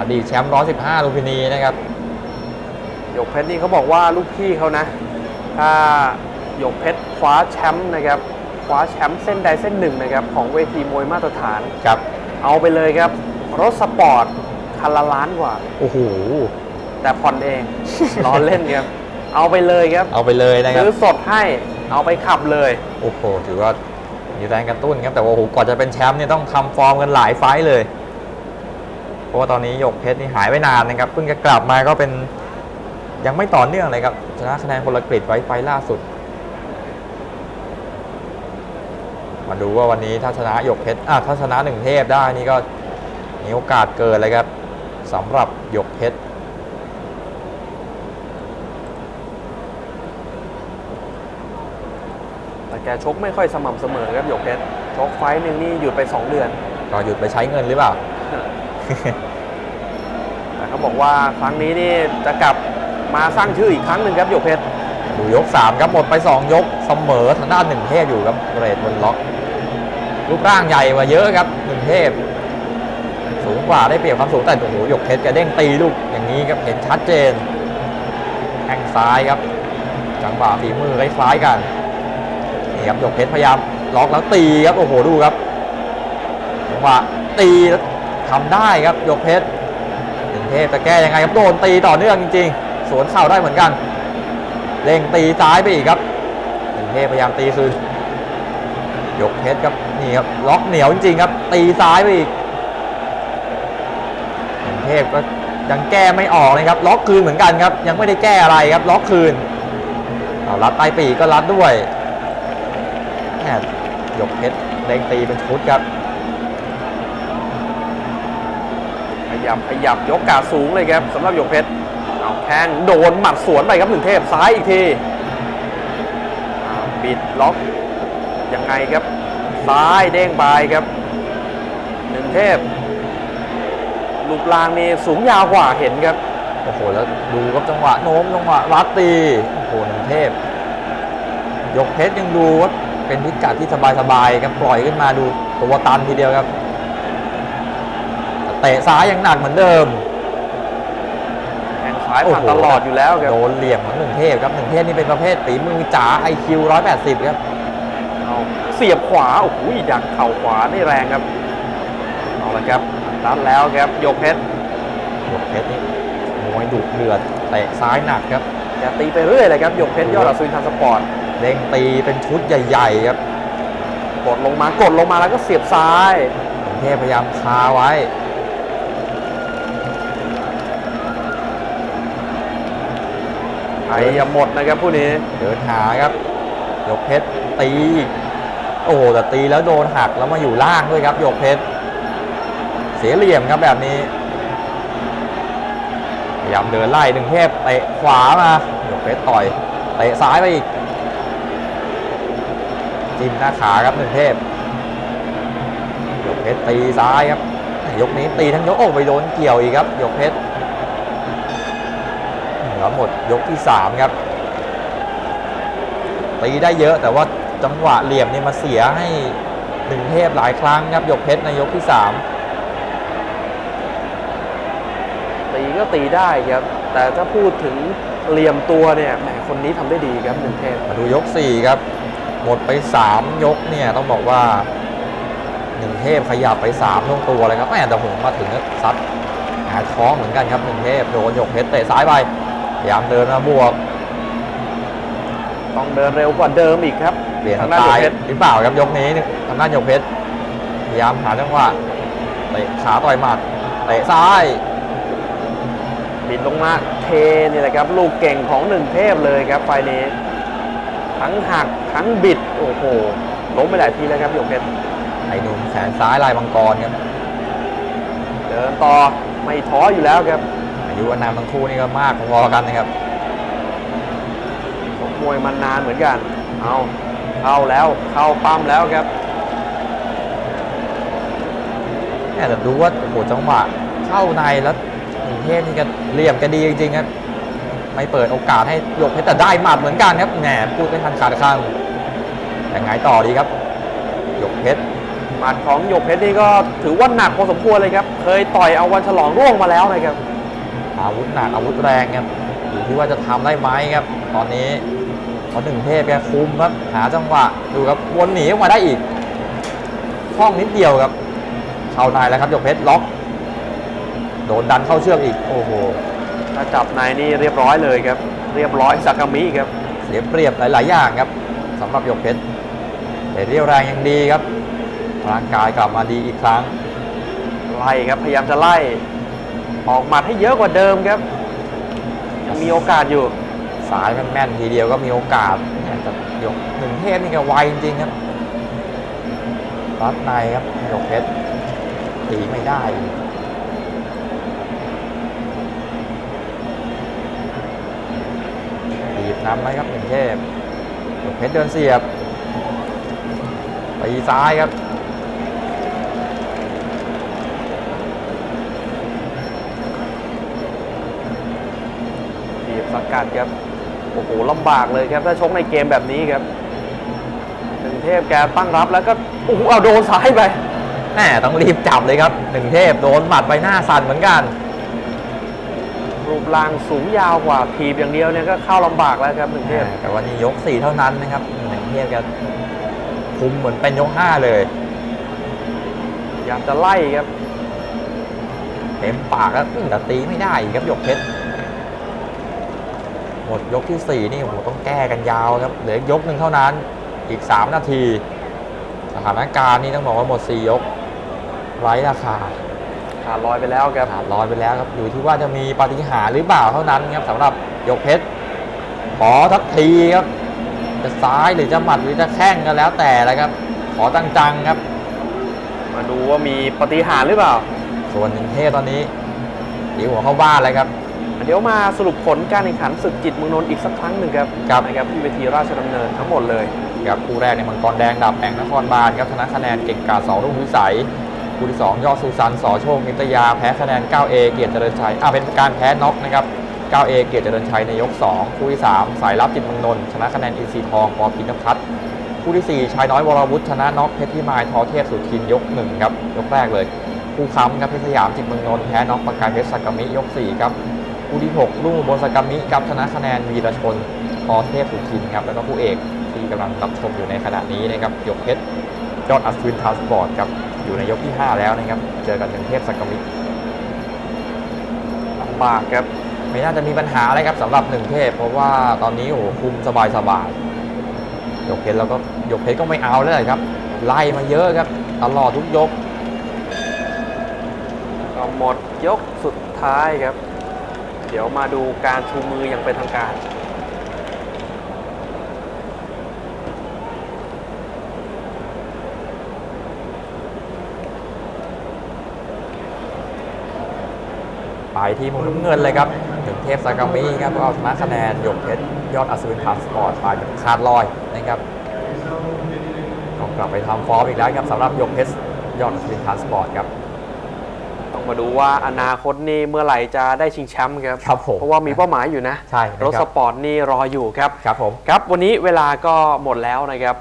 อดีตแชมป์115ลูมพินีนะครับหยกเพชรนี่เขาบอกว่าลูกพี่เขานะ ถ้าหยกเพชรคว้าแชมป์นะครับคว้าแชมป์เส้นใดเส้นหนึ่งนะครับของเวทีมวยมาตรฐาน ครับ เอาไปเลยครับ รถสปอร์ตคันละล้านกว่า โอ้โห แต่ผ่อนเอง ล้อเล่นครับ เอาไปเลยครับ เอาไปเลยนะครับซื้อสดให้ เอาไปขับเลย โอ้โห ถือว่ามีแรงกระตุ้นครับ แต่ว่าโอ้โห ก่อนจะเป็นแชมป์เนี่ยต้องทำฟอร์มกันหลายไฟต์เลย เพราะว่าตอนนี้หยกเพชรนี่หายไปนานนะครับเพิ่งจะกลับมาก็เป็นยังไม่ต่อเนื่องเลยครับชนะคะแนนคนละกฤษไว้ไฟต์ล่าสุด มาดูว่าวันนี้ถ้าชนะหยกเพชรอะถ้าชนะหนึ่งเทพได้นี่ก็มีโอกาสเกิดเลยครับสำหรับหยกเพชรแต่แกชกไม่ค่อยสม่ำเสมอครับหยกเพชรชกไฟต์หนึ่งนี่หยุดไป 2 เดือน ก็หยุดไปใช้เงินหรือเปล่า แต่เขาบอกว่าครั้งนี้นี่จะกลับมาสร้างชื่ออีกครั้งหนึ่งครับหยกเพชรดูยก 3 ครับหมดไป 2 ยกเสมอทางด้านหนึ่งเทพอยู่ครับเกรดบนล็อกรูปร่างใหญ่กว่าเยอะครับหนึ่งเทพ สูงกว่าได้เปรียบความสูงแต่โอ้โหหยกเพชรกระเด้งตีลูกอย่างนี้ครับเห็นชัดเจนแข้งซ้ายครับ จังหวะฝีมือคล้ายๆกันนี่ครับหยกเพชรพยายามล็อกแล้วตีครับโอ้โหดูครับจังหวะตีแล้ว ทำได้ครับยกเพชรหนึ่งเทพจะแก้ยังไงครับโดนตีต่อเนื่องจริงๆ สวนเข่าได้เหมือนกันเร่งตีซ้ายไปอีกครับหนึ่งเทพพยายามตีคืนยกเพชรครับนี่ครับล็อกเหนียวจริงๆครับ ตีซ้ายไปอีกหนึ่งเทพก็ยังแก้ไม่ออกเลยครับ ล็อกคืนเหมือนกันครับ ยังไม่ได้แก้อะไรครับ ล็อกคืนเอารัดใต้ปีก็รัดด้วยแหม่ยกเพชรเร่งตีเป็นชุดครับ ขยับขยับยกกาสูงเลยครับสำหรับหยกเพชรเอาแข้งโดนหมัดสวนไปครับหนึ่งเทพซ้ายอีกทีปิดล็อกยังไงครับ ซ้ายเด้งไปครับหนึ่งเทพรูปร่างนี่สูงยาวกว่าเห็นครับโอ้โหแล้วดูครับจังหวะโน้มจังหวะรัดตีโอ้โหหนึ่งเทพยกเพชรยังดูว่าเป็นพิกัดที่สบายๆครับปล่อยขึ้นมาดูตัวตันทีเดียวครับ เตะซ้ายยังหนักเหมือนเดิมแข้งซ้ายโอ้ผ่านโหตลอดอยู่แล้วครับโดนเหลี่ยมของหนึ่งเทพครับหนึ่งเทพนี่เป็นประเภทฝีมือจ๋า IQ 180ครับเอาเสียบขวาโอ้โหดักเข่าขวาได้แรงครับเอาละครับรัดแล้วครับหยกเพชรยกเพชรนี่มวยดุเดือดเตะซ้ายหนักครับอย่าตีไปเรื่อยเลยครับหยกเพชรยอดอัศวินทางสปอร์ตเด้งตีเป็นชุดใหญ่ๆครับกดลงมากดลงมาแล้วก็เสียบซ้ายหนึ่งเทพพยายามคาไว้ ไอ้อย่าหมดนะครับผู้นี้เดินหาครับยกเพชรตี โอ้โหแต่ตีแล้วโดนหักแล้วมาอยู่ล่างด้วยครับยกเพชรเสียเหลี่ยมครับแบบนี้พยายามเดินไล่หนึ่งเทพเตะขวามายกเพชรต่อยเตะซ้ายไปอีกจิ้มหน้าขาครับหนึ่งเทพยกเพชรตีซ้ายครับยกนี้ตีทั้งยกโอ้ไปโดนเกี่ยวอีกครับยกเพชร แล้วหมดยกที่สามครับตีได้เยอะแต่ว่าจังหวะเหลี่ยมนี่มาเสียให้หนึ่งเทพหลายครั้งครับยกเพชรในยกที่สามตีก็ตีได้ครับ แต่ถ้าพูดถึงเหลี่ยมตัวเนี่ยแหมคนนี้ทำได้ดีครับหนึ่งเทพมาดูยก 4 ครับ หมดไป 3 ยกเนี่ยต้องบอกว่าหนึ่งเทพขยับไป3ช่วงตัวเลยครับแม่แต่ผมมาถึงก็ซัดหาท้องเหมือนกันครับหนึ่งเทพโดนยกเพชรเตะซ้ายไป พยายามเดินมาบวก ต้องเดินเร็วกว่าเดิมอีกครับเปลี่ยนทางสด้านไตหยกล์เพชรหรือเปล่าครับยกนี้ทางด้านยกเพชรพยายามหาจังหวะเตะขาต่อยหมัดเตะซ้ายบิดลงมาเทนี่แหละครับ ลูกเก่งของหนึ่งเทพเลยครับไฟล์นี้ ทั้งหักทั้งบิดโอ้โหล้มไปหลายทีแล้วครับหยกเพชรไอ้หนุ่มแขนซ้ายลายมังกรครับเดินต่อไม่ท้ออยู่แล้วครับ อายุอานามทั้งคู่นี่ก็มากพอๆกันนะครับชกมวยมานานเหมือนกัน เอาเข้าแล้วเข้าปั้มแล้วครับแม่แต่ดูว่าโอ้โหจังหวะเข้าในแล้วหนึ่งเทพนี่ก็เหลี่ยมก็ดีจริงๆครับไม่เปิดโอกาสให้ยกเพชรแต่ได้หมัดเหมือนกันครับแหมพูดไม่ทันขาดคำยังไงต่อดีครับยกเพชรหมัดของหยกเพชรนี่ก็ถือว่าหนักพอสมควรเลยครับ เคยต่อยเอาวันฉลองร่วงมาแล้วนะครับ อาวุธหนักอาวุธแรงครับอยู่ที่ว่าจะทำได้ไหมครับ ตอนนี้เพราะหนึ่งเทพแกคุมครับหาจังหวะดูครับวนหนีออกมาได้อีกช่องนิดเดียวครับเข้าในแล้วครับหยกเพชรล็อก โดนดันเข้าเชือกอีกโอ้โหถ้าจับในนี่เรียบร้อยเลยครับ เรียบร้อยสากามิครับเสียเปรียบหลาย ๆ อย่างครับสำหรับหยกเพชรแต่เรียวแรงยังดีครับร่างกายกลับมาดีอีกครั้งไล่ครับพยายามจะไล่ ออกหมัดให้เยอะกว่าเดิมครับยังมีโอกาสอยู่ สายแม่นๆทีเดียวก็มีโอกาสแต่หยกหนึ่งเทพนี่ก็ไวจริงๆครับรัดในครับหยกเพชรตีไม่ได้ตีบนำไหมครับหนึ่งเทพหยกเพชรเดินเสียบตีซ้ายครับ ทีบสกัดครับ โอ้โหลำบากเลยครับ ถ้าชกในเกมแบบนี้ครับหนึ่งเทพแกตั้งรับแล้วก็โอ้โหเอาโดนซ้ายไปแหมต้องรีบจับเลยครับหนึ่งเทพโดนหมัดไปหน้าสั่นเหมือนกัน รูปร่างสูงยาวกว่าทีบอย่างเดียวเนี่ยก็เข้าลำบากแล้วครับหนึ่งเทพแต่วันนี้ยกสี่เท่านั้นนะครับหนึ่งเทพก็คุมเหมือนเป็นยกห้าเลยพยายามจะไล่ครับเต็มปากแล้วอื้อแต่ตีไม่ได้อีกครับหยกเพชร หมดยกที่สี่นี่โอ้โหต้องแก้กันยาวครับเหลืออีกยกหนึ่งเท่านั้นอีก 3 นาทีสถานการณ์นี่ต้องบอกว่าหมด 4 ยกไร้ราคาขาดลอยไปแล้วครับขาดลอยไปแล้วครับอยู่ที่ว่าจะมีปาฏิหาริย์หรือเปล่าเท่านั้นครับสำหรับยกเพชรขอทักทีครับ จะซ้ายหรือจะหมัดหรือจะแข้งก็แล้วแต่แล้วครับ ขอจังๆครับ มาดูว่ามีปฏิหารย์หรือเปล่า ส่วนหนึ่งเทพตอนนี้ดีหัวเข้าบ้านเลยครับ เดี๋ยวมาสรุปผลการแข่งขันศึกจิตเมืองนนท์อีกสักครั้งหนึ่งครับครับนะครับที่เวทีราชดำเนินทั้งหมดเลยครับคู่แรกในมังกรแดงดาบแผงนครบาลครับชนะคะแนนเก่งกาจสองรุ่งวิสัยคู่ที่2ยอดสุสันสอโชคนิตยาแพ้คะแนน 9A เกียรติเจริญชัยอ่าเป็นการแพ้น็อกนะครับ 9A เกียรติเจริญชัยในยก 2 คู่ที่ 3 สายลับจิตเมืองนนท์ชนะคะแนนอินซีทองปอพินพัฒน์คู่ที่ 4 ชายน้อยวรวุฒิชนะน็อกเพชรพิมายทอเทพสุทินยก1ครับยกแรกเลย คู่ค้ำครับเพชรสยามจิตเมืองนนท์แพ้น็อกประกายเพชรสากามิยก4ครับ คู่ที่ 6 รุ่งอุบลสากามิครับชนะคะแนนวีรชนพอเทพสุทินครับแล้วก็คู่เอกที่กำลังรับชมอยู่ในขณะนี้นะครับยกเพชรยอดอัศวินทาวสปอร์ตครับอยู่ในยกที่ 5 แล้วนะครับเจอกันหนึ่งเทพสากามิลำบากครับไม่น่าจะมีปัญหาอะไรครับสำหรับหนึ่งเทพ เพราะว่าตอนนี้โอ้โหคุมสบายสบายๆยกเพชรแล้วก็ยกเพชรก็ไม่เอาแล้วเลยครับ ไล่มาเยอะครับตลอดทุกยกก็หมดยกสุดท้ายครับ เดี๋ยวมาดูการชูมืออย่างเป็นทางการไปที่มุมน้ำเงินเลยครับถึงเทพสากามิครับก็เอาชนะคะแนนหยกเพชรยอดอัศวินทาสปอร์ตไปแบบขาดลอยนะครับก็กลับไปทำฟอร์มอีกแล้วครับสำหรับหยกเพชรยอดอัศวินทาสปอร์ตครับ ต้องมาดูว่าอนาคตนี่เมื่อไหร่จะได้ชิงแชมป์ครับ ครับผมเพราะว่ามีเป้าหมายอยู่นะ ใช่นะครับ รถสปอร์ตนี่รออยู่ครับ ครับผม ครับวันนี้เวลาก็หมดแล้วนะครับ